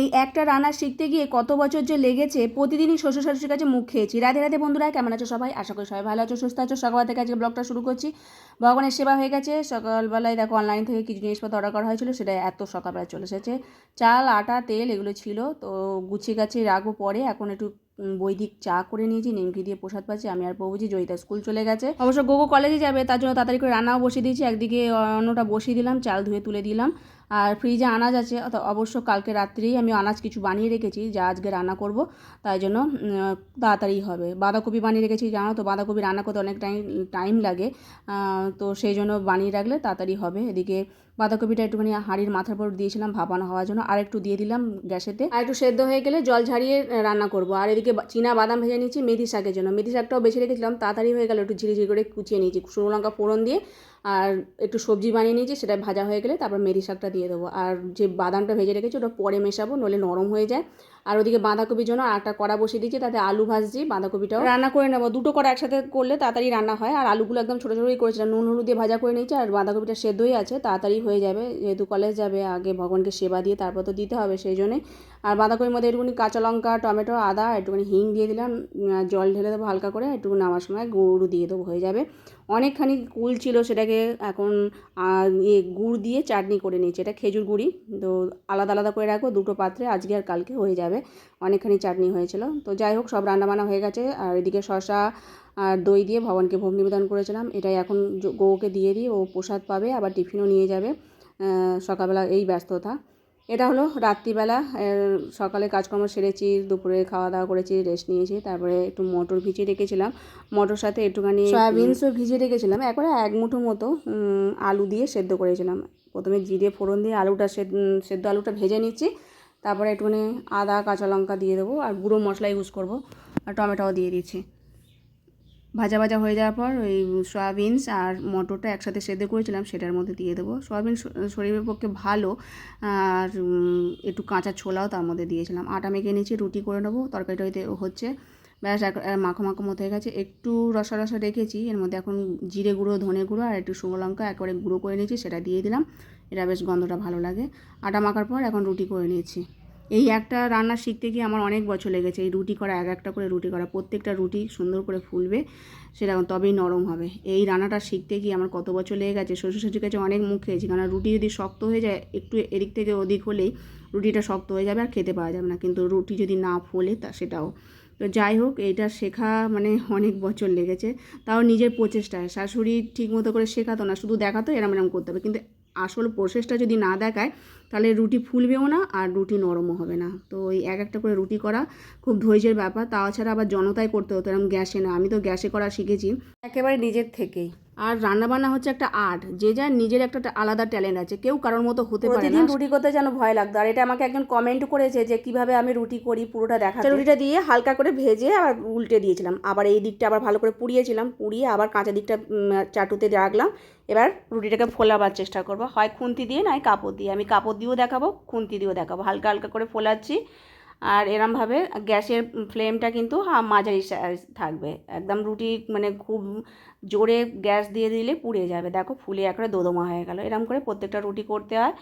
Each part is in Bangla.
এই একটা রান্না শিখতে গিয়ে কত বছর যে লেগেছে, প্রতিদিনই শ্বশুর শাশুড়ির কাছে মুখ খেয়েছি। রাধে রাধে বন্ধুরা, কেমন আছো সবাই? আশা করি সবাই ভালো আছো, সুস্থ আছো। সকাল থেকে আজকে ব্লগটা শুরু করছি। ভগবানের সেবা হয়ে গেছে। সকালবেলায় দেখো অনলাইন থেকে কিছু জিনিসপত্র অর্ডার করা হয়েছিল, সেটা এত সকালবেলা চলে এসেছে। চাল, আটা, তেল এগুলো ছিল। তো গুছিয়ে গাছে রাখব পরে। এখন একটু বৈদিক চা করে নিয়েছি, নিমকি দিয়ে প্রসাদ পাচ্ছি। আমি আর প্রভুজি জয়িতা স্কুল চলে গেছে। অবশ্য গোগো কলেজে যাবে, তার জন্য তাড়াতাড়ি করে রান্নাও বসিয়ে দিয়েছি। একদিকে অন্যটা বসিয়ে দিলাম, চাল ধুয়ে তুলে দিলাম। আর ফ্রিজে আনাজ আছে অবশ্য কালকে রাত্রেই আমি আনাজ কিছু বানিয়ে রেখেছি যা আজকে রান্না করব তাই জন্য তাড়াতাড়ি হবে। বাঁধাকপি বানিয়ে রেখেছি জানো তো বাঁধাকপি রান্না করতে অনেক টাইম টাইম লাগে তো সেই জন্য বানিয়ে রাখলে তাড়াতাড়ি হবে। এদিকে বাঁধাকপিটা একটুখানি হাঁড়ির মাথার উপর দিয়েছিলাম ভাপানো হওয়ার জন্য আর একটু দিয়ে দিলাম গ্যাসেতে। আর একটু সেদ্ধ হয়ে গেলে জল আহ, রান্না করব। আর এদিকে চীনা বাদাম ভেজে নিয়েছি মেথি শাকের জন্য। মেথি শাকটাও বেছে রেখেছিলাম তাড়াতাড়ি হয়ে গেল একটু ঝিরিঝিরি করে কুচিয়ে নিয়েছি। শুকনো লঙ্কা ফোড়ন দিয়ে আর একটু সবজি বানিয়ে নিয়েছি সেটা ভাজা হয়ে গেলে তারপর মেথি শাকটা দিয়ে দেবো। আর যে বাদামটা ভেজে রেখেছি, ওটা পরে মেশাবো নলে নরম হয়ে যায়। আর ওদিকে বাঁধাকপির জন্য আর একটা কড়া বসিয়ে দিয়েছি তাতে আলু ভাজছি বাঁধাকপিটাও রান্না করে নেব। দুটো কড়া একসাথে করলে তাড়াতাড়ি রান্না হয়। আর আলুগুলো একদম ছোটো ছোটোই করেছিলাম নুন হলুদ দিয়ে ভাজা করে নিয়েছি আর বাঁধাকপিটা সেদ্ধই আছে তাড়াতাড়ি হয়ে যাবে। যেহেতু কলেজ যাবে আগে ভগবানকে সেবা দিয়ে তারপর তো দিতে হবে সেই জন্যে। আর বাঁধাকপির মধ্যে একটুখানি কাঁচা লঙ্কা টমেটো আদা একটুখানি হিং দিয়ে দিলাম। জল ঢেলে দেবো হালকা করে একটু নামার সময় গুঁড়ো দিয়ে দেবো হয়ে যাবে। অনেকখানি কুল ছিল সেটাকে এখন ইয়ে গুড় দিয়ে চাটনি করে নিয়েছি। এটা খেজুর গুড়ি তো আলাদা আলাদা করে রাখব দুটো পাত্রে আজকে আর কালকে হয়ে যাবে। অনেকখানি চাটনি হয়েছিল। তো যাই হোক, সব রান্নাবান্না হয়ে গেছে। আর এদিকে শশা আর দই দিয়ে ভগবানকে ভোগ নিবেদন করেছিলাম। এটাই এখন গৌকে দিয়ে দিই। ও প্রসাদ পাবে, আবার টিফিনও নিয়ে যাবে। সকালবেলা এই ব্যস্ততা। এটা হলো রাত্রিবেলা। সকালে কাজকর্ম সেরেছি, দুপুরে খাওয়া দাওয়া করেছি, রেস্ট নিয়েছি। তারপরে একটু মটর ভিজিয়ে রেখেছিলাম। মটর সাথে একটুখানি সয়াবিনসও ভিজিয়ে রেখেছিলাম। একবারে এক মুঠো মতো আলু দিয়ে সেদ্ধ করেছিলাম। প্রথমে জিরে ফোড়ন দিয়ে আলুটা সেদ্ধ আলুটা ভেজে নিচ্ছি। তারপরে একটুখানি আদা, কাঁচা লঙ্কা দিয়ে দেবো আর গুঁড়ো মশলা ইউজ করব আর টমেটোও দিয়ে দিচ্ছি। ভাজা ভাজা হয়ে যাওয়ার পর ওই সয়াবিনস আর মটরটা একসাথে সেদ্ধ করেছিলাম, সেটার মধ্যে দিয়ে দেবো। সয়াবিন শরীরের পক্ষে ভালো, আর একটু কাঁচা ছোলাও তার মধ্যে দিয়েছিলাম। আটা মেখে নিয়েছি, রুটি করে নেব, তরকারিটা হচ্ছে। ব্যাস মাখো মাখো মতো হয়ে গেছে। একটু রসা রসা রেখেছি, এর মধ্যে এখন জিরে গুঁড়ো, ধনে গুঁড়ো আর একটু শুকনো লঙ্কা একবারে গুঁড়ো করে নিয়েছি, সেটা দিয়ে দিলাম। এটা বেশ গন্ধটা ভালো লাগে। আটা মাখার পর এখন রুটি করে নিয়েছি। এই একটা রান্না শিখতে গিয়ে আমার অনেক বছর লেগেছে। এই রুটি করা, এক একটা করে রুটি করা, প্রত্যেকটা রুটি সুন্দর করে ফুলবে, সেটা তবেই নরম হবে। এই রান্নাটা শিখতে গিয়ে আমার কত বছর লেগে গেছে শ্বশুর শাশুড়ির কাছে অনেক মুখ খেয়েছি। কারণ রুটি যদি শক্ত হয়ে যায়, একটু এদিক থেকে ওদিক হলেই রুটিটা শক্ত হয়ে যাবে আর খেতে পাওয়া যাবে না। কিন্তু রুটি যদি না ফোলে তা সেটাও। তো যাই হোক, এটা শেখা মানে অনেক বছর লেগেছে। তাও নিজের প্রচেষ্টায়। শাশুড়ি ঠিক মতো করে শেখাতো না, শুধু দেখাতো, এরম এরম করতে হবে। কিন্তু আসল প্রসেসটা যদি না দেখায়, তাহলে রুটি ফুলবেও না আর রুটি নরমও হবে না। তো ওই এক একটা করে রুটি করা খুব ধৈর্যের ব্যাপার। তাছাড়া আবার জনতায় করতে হতো এরকম গ্যাসে না। আমি তো গ্যাসে করা শিখেছি। একেবারে নিজের থেকেই। আর রান্নাবান্না হচ্ছে একটা আর্ট। যে যার নিজের একটা আলাদা ট্যালেন্ট আছে। কেউ কারোর মতো হতে পারে না। রুটি করতে যেন ভয় লাগতো। আর এটা আমাকে একজন কমেন্ট করেছে যে কীভাবে আমি রুটি করি? পুরোটা দেখা রুটিটা দিয়ে হালকা করে ভেজে আর উল্টে দিয়েছিলাম। আবার এই দিকটা আবার ভালো করে পুড়িয়েছিলাম। পুড়িয়ে আবার কাঁচা দিকটা চাটুতে রাখলাম। এবার রুটিটাকে ফোলাবার চেষ্টা করব। হয় খুন্তি দিয়ে নয় কাপড় দিয়ে। আমি কাপড় দিয়েও দেখাবো খুন্তি দিয়েও দেখাবো। হালকা হালকা করে ফোলাচ্ছি। আর এরমভাবে গ্যাসের ফ্লেমটা কিন্তু মাঝারি থাকবে। একদম রুটি মানে খুব জোরে গ্যাস দিয়ে দিলে পুড়ে যাবে। দেখো ফুলে একবারে দোদমা হয়ে গেল। এরম করে প্রত্যেকটা রুটি করতে হয়।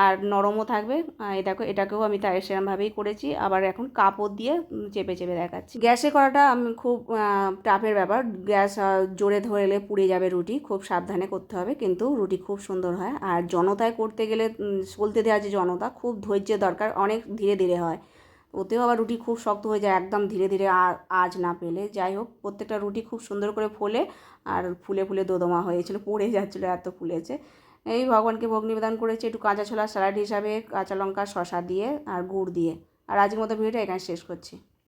আর নরমও থাকবে। এই দেখো, এটাকেও আমি তাই সেরমভাবেই করেছি। আবার এখন কাপড় দিয়ে চেপে চেপে দেখাচ্ছি। গ্যাসে করাটা আমি খুব টাফের ব্যাপার। গ্যাস জোরে ধরলে পুড়ে যাবে রুটি। খুব সাবধানে করতে হবে, কিন্তু রুটি খুব সুন্দর হয়। আর জনতায় করতে গেলে বলতে দেওয়া যে জনতা, খুব ধৈর্যের দরকার। অনেক ধীরে ধীরে হয়। ওতেও আবার রুটি খুব শক্ত হয়ে যায়, একদম ধীরে ধীরে আজ না পেলে। যাই হোক, প্রত্যেকটা রুটি খুব সুন্দর করে ফোলে আর ফুলে ফুলে দোদমা হয়েছিল, পড়ে যাচ্ছিল এত ফুলেছে। এই ভগবানকে ভোগ নিবেদন করেছি একটু কাঁচা ছোলা স্যালাড হিসাবে, কাঁচা লঙ্কা শশা দিয়ে আর গুড় দিয়ে। আর আজকের মতো ভিডিওটা এখানে শেষ করছি।